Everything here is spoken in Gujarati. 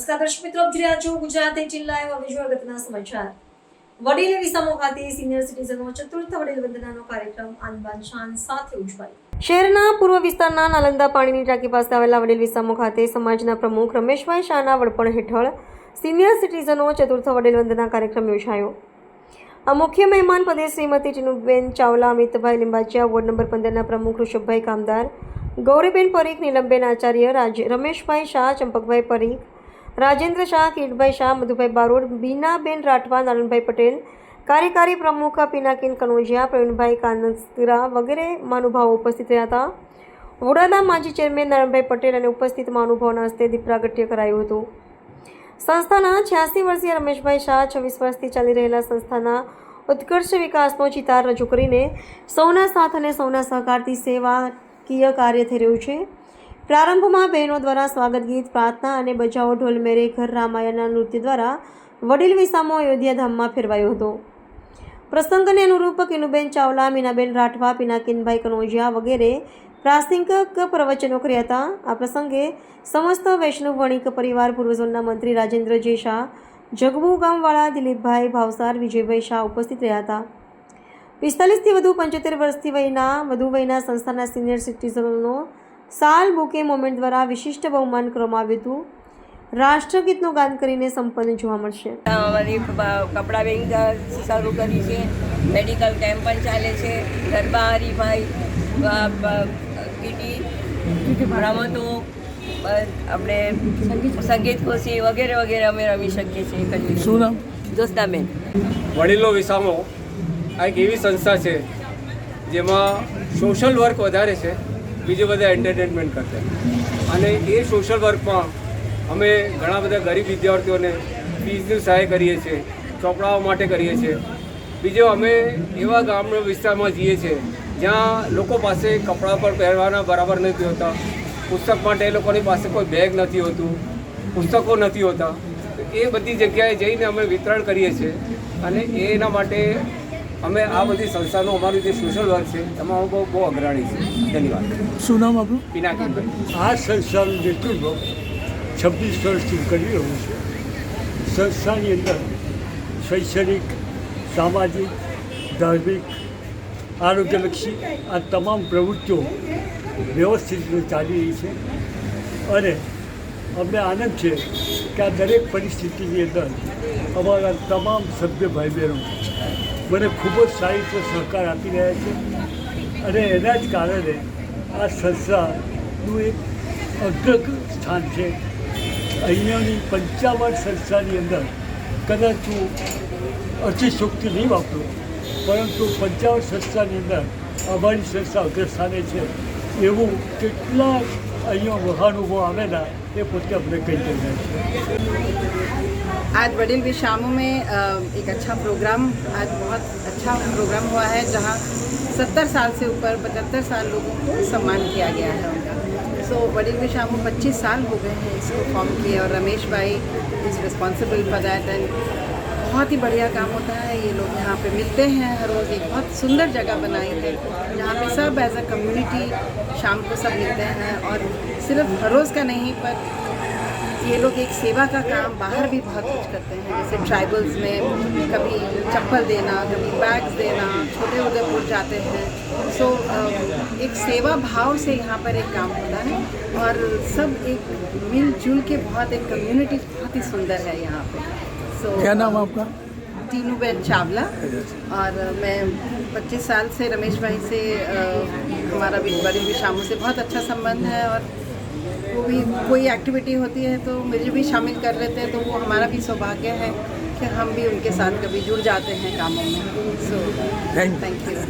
નમસ્કાર દર્શક મિત્રો, આપ જોઈ રહ્યા છો ગુજરાતી જિલ્લા એવા વિજ્યુઅલ અગત્યના સમાચાર. વડીલ વિસામો ખાતે સિનિયર સિટીઝનો ચતુર્થ વડીલ વંદનાનો કાર્યક્રમ આનબાન શાન સાથે ઉજવાયો. શહેરના પૂર્વ વિસ્તારના નાલંદા પાણીની ટાંકી પાસે આવેલા વડીલ વિસામો ખાતે સમાજના પ્રમુખ રમેશભાઈ શાહના વડપણ હેઠળ સિનિયર સિટીઝનો ચતુર્થ વડીલ વંદના કાર્યક્રમ યોજાયો. આ મુખ્ય મહેમાન પદે શ્રીમતી ચિનુબેન ચાવલા, અમિતભાઈ લિંબાચિયા, વોર્ડ નંબર પંદરના પ્રમુખ ઋષભભાઈ કામદાર, ગૌરીબેન પરીખ, નીલમબેન આચાર્ય, રાજ રમેશભાઈ શાહ, ચંપકભાઈ પરીખ રાજેન્દ્ર શાહ કિટભાઈ શાહ, મધુભાઈ બારોડ, બીનાબેન રાઠવા, નારણભાઈ પટેલ, કાર્યકારી પ્રમુખ પિનાકીન કનોજિયા, પ્રવીણભાઈ કાનસરા વગેરે મહાનુભાવો ઉપસ્થિત રહ્યા હતા. વડોદરા માજી ચેરમેન નારણભાઈ પટેલ અને ઉપસ્થિત મહાનુભાવોના હસ્તે દીપરાગટ્ય કરાયું હતું. સંસ્થાના છ્યાસી વર્ષીય રમેશભાઈ શાહ છવ્વીસ વર્ષથી ચાલી રહેલા સંસ્થાના ઉત્કર્ષ વિકાસનો ચિતાર રજૂ કરીને સૌના સાથ અને સૌના સહકારથી સેવાકીય કાર્ય થઈ રહ્યું છે. પ્રારંભમાં બહેનો દ્વારા સ્વાગત ગીત, પ્રાર્થના અને બજાવો ઢોલ મેરે ઘર રામાયણના નૃત્ય દ્વારા વડીલ વિસામો અયોધ્યા ધામમાં ફેરવાયો હતો. પ્રસંગને અનુરૂપ કિનુબેન ચાવલા, મીનાબેન રાઠવા, પિનાકિનભાઈ કનોજિયા વગેરે પ્રાસંગિક પ્રવચનો કર્યા હતા. આ પ્રસંગે સમસ્ત વૈષ્ણવ વણિક પરિવાર પૂર્વઝોનના મંત્રી રાજેન્દ્ર જે શાહ જગબુ ગામવાળા દિલીપભાઈ ભાવસાર, વિજયભાઈ શાહ ઉપસ્થિત રહ્યા હતા. પિસ્તાલીસથી વધુ પંચોતેર વર્ષથી વયના, વધુ વયના સંસ્થાના સિનિયર સિટીઝનોનો સાલ બુકે મોમેન્ટ દ્વારા વિશિષ્ટ બહુમાન કરવામાં આવ્યું હતું. રાષ્ટ્રગીતનું ગાન કરીને સંપન્ન જોવા મળશે. અમારી કપડાં બેંક શરૂ કરી છે. મેડિકલ કેમ્પ પણ ચાલે છે. ગરબા હરીફાઈ કીટી રમતો આપણે સંગીત ખુશી વગેરે વગેરે અમે રમી શકીએ છીએ. શું નામ? દોસ્તાબેન વડીલો વિસામો આ એક એવી સંસ્થા છે જેમાં સોશિયલ વર્ક વધારે છે. બીજું બધા એન્ટરટેનમેન્ટ કરતા અને એ સોશિયલ વર્કમાં અમે ઘણા બધા ગરીબ વિદ્યાર્થીઓને ફીસની સહાય કરીએ છીએ, ચોપડાઓ માટે કરીએ છીએ. બીજો અમે એવા ગામના વિસ્તારમાં જઈએ છીએ, જ્યાં લોકો પાસે કપડાં પણ પહેરવાના બરાબર નથી હોતા. પુસ્તક માટે એ લોકોની પાસે કોઈ બેગ નથી હોતું, પુસ્તકો નથી હોતા. એ બધી જગ્યાએ જઈને અમે વિતરણ કરીએ છીએ અને એના માટે અમે આ બધી સંસ્થાનો અમારું જે સોશિયલ વર્ક છે એમાં બહુ બહુ અગ્રણી છે. ધન્યવાદ. શું નામ આપણું? પિનાકીભાઈ. આ સંસ્થાનું નેતૃત્વ છવ્વીસ વર્ષથી કરી રહ્યું છે. સંસ્થાની અંદર શૈક્ષણિક સામાજિક ધાર્મિક આરોગ્યલક્ષી આ તમામ પ્રવૃત્તિઓ વ્યવસ્થિત રીતે ચાલી રહી છે. અને અમને આનંદ છે કે આ દરેક પરિસ્થિતિની અંદર અમારા તમામ સભ્ય ભાઈ બહેનો મને ખૂબ જ સારી રીતે સહકાર આપી રહ્યા છે. અને એના જ કારણે આ સંસ્થાનું એક અગ્રક સ્થાન છે. અહીંયાની પંચાવન સંસ્થાની અંદર કદાચ હું અતિશોક્તિ નહીં વાપરું, પરંતુ પંચાવન સંસ્થાની અંદર અમારી સંસ્થા અગ્રસ્થાને છે. એવું કેટલાક અહીંયા મહાનુભાવો આવેલા એ પોતે અમને કહી રહ્યા છે आज वडिल विशामो में अ, एक अच्छा प्रोग्राम आज बहुत अच्छा प्रोग्राम हुआ है जहाँ सत्तर साल से ऊपर पचहत्तर साल लोगों को सम्मान किया गया है उनका सो वडिल विशामो 25 साल हो गए हैं इसको फॉर्म किए और Ramesh bhai is responsible for that and बहुत ही बढ़िया काम होता है। ये लोग यहाँ पे मिलते हैं हर रोज़। एक बहुत सुंदर जगह बनाई है। जहाँ पे सब एज अ कम्युनिटी शाम को सब मिलते हैं और सिर्फ़ हर रोज़ का नहीं, पर ये लोग एक सेवा का काम बाहर भी बहुत कुछ करते हैं। जैसे ट्राइबल्स में कभी चप्पल देना, कभी बैग्स देना छोटे उदयपुर जाते हैं। सो एक सेवा भाव से यहाँ पर एक काम होता है और सब एक मिलजुल के बहुत एक कम्युनिटी बहुत ही सुंदर है यहाँ पे। सो क्या नाम आपका? तीनू टीनूबेन चावला। और मैं 25 साल से रमेश भाई से हमारा भी बड़ी भी विशामों से बहुत अच्छा संबंध है और वो भी कोई एक्टिविटी होती है तो मुझे भी शामिल कर लेते हैं तो वो हमारा भी सौभाग्य है कि हम भी उनके साथ कभी जुड़ जाते हैं कामों में। So thank you